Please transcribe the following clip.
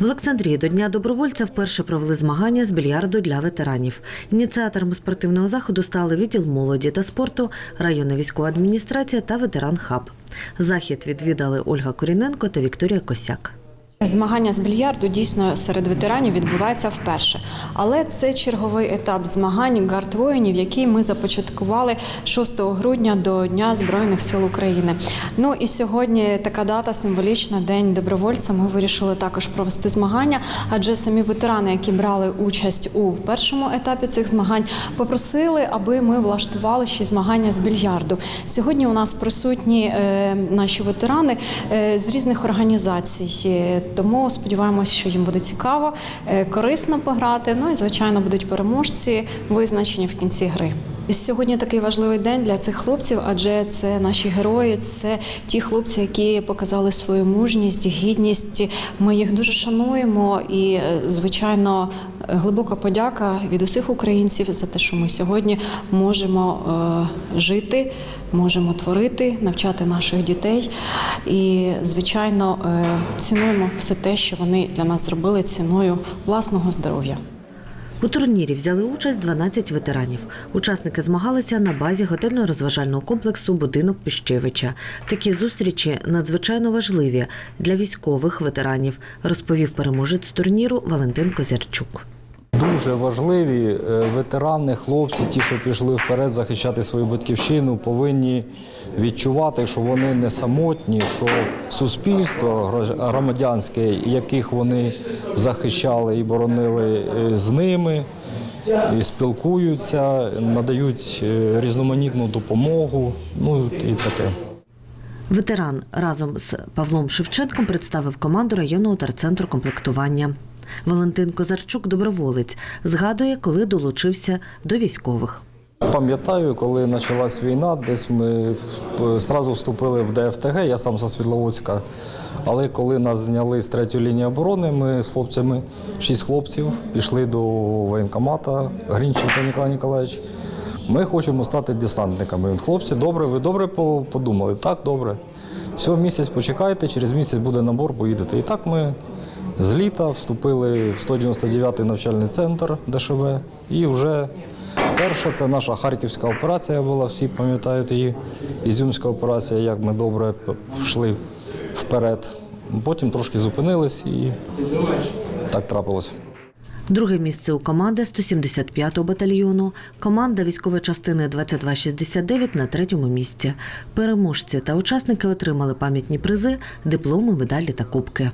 В Олександрії до Дня добровольця вперше провели змагання з більярду для ветеранів. Ініціаторами спортивного заходу стали відділ молоді та спорту, районна військова адміністрація та ветеран хаб. Захід відвідали Ольга Коріненко та Вікторія Косяк. Змагання з більярду дійсно серед ветеранів відбувається вперше, але це черговий етап змагань гард воїнів, який ми започаткували 6 грудня до Дня Збройних сил України. Ну і сьогодні така дата символічна день добровольця. Ми вирішили також провести змагання, адже самі ветерани, які брали участь у першому етапі цих змагань, попросили, аби ми влаштували ще змагання з більярду. Сьогодні у нас присутні е, наші ветерани е, з різних організацій. Тому сподіваємося, що їм буде цікаво, е, корисно пограти. Ну і звичайно будуть переможці визначені в кінці гри. Сьогодні такий важливий день для цих хлопців, адже це наші герої, це ті хлопці, які показали свою мужність, гідність. Ми їх дуже шануємо і, е, звичайно, глибока подяка від усіх українців за те, що ми сьогодні можемо е, жити, можемо творити, навчати наших дітей. І, звичайно, е, цінуємо все те, що вони для нас зробили ціною власного здоров'я. У турнірі взяли участь 12 ветеранів. Учасники змагалися на базі готельно-розважального комплексу Будинок Піщевича. Такі зустрічі надзвичайно важливі для військових ветеранів, розповів переможець турніру Валентин Козярчук. Дуже важливі е, ветерани, хлопці, ті, що пішли вперед захищати свою батьківщину, повинні відчувати, що вони не самотні, що суспільство громадянське, яких вони захищали і боронили е, з ними, і спілкуються, надають е, різноманітну допомогу. Ну і таке. Ветеран разом з Павлом Шевченком представив команду районного терцентру комплектування. Валентин Козарчук, доброволець, згадує, коли долучився до військових. Пам'ятаю, коли почалась війна, десь ми зразу вступили в ДФТГ, я сам зі Світловодська. Але коли нас зняли з третьої лінії оборони, ми з хлопцями, шість хлопців, пішли до воєнкомата Грінченка Ніколай Ніколаєвич. Ми хочемо стати десантниками. Він, хлопці, добре, ви добре подумали? Так, добре. Все, місяць почекайте, через місяць буде набор, поїдете. І так ми з літа вступили в 199-й навчальний центр ДШВ і вже Перша це наша харківська операція була, всі пам'ятають її. Ізюмська операція, як ми добре йшли вперед. Потім трошки зупинились і так трапилось. Друге місце у команди 175-го батальйону. Команда військової частини 2269 на третьому місці. Переможці та учасники отримали пам'ятні призи, дипломи, медалі та кубки.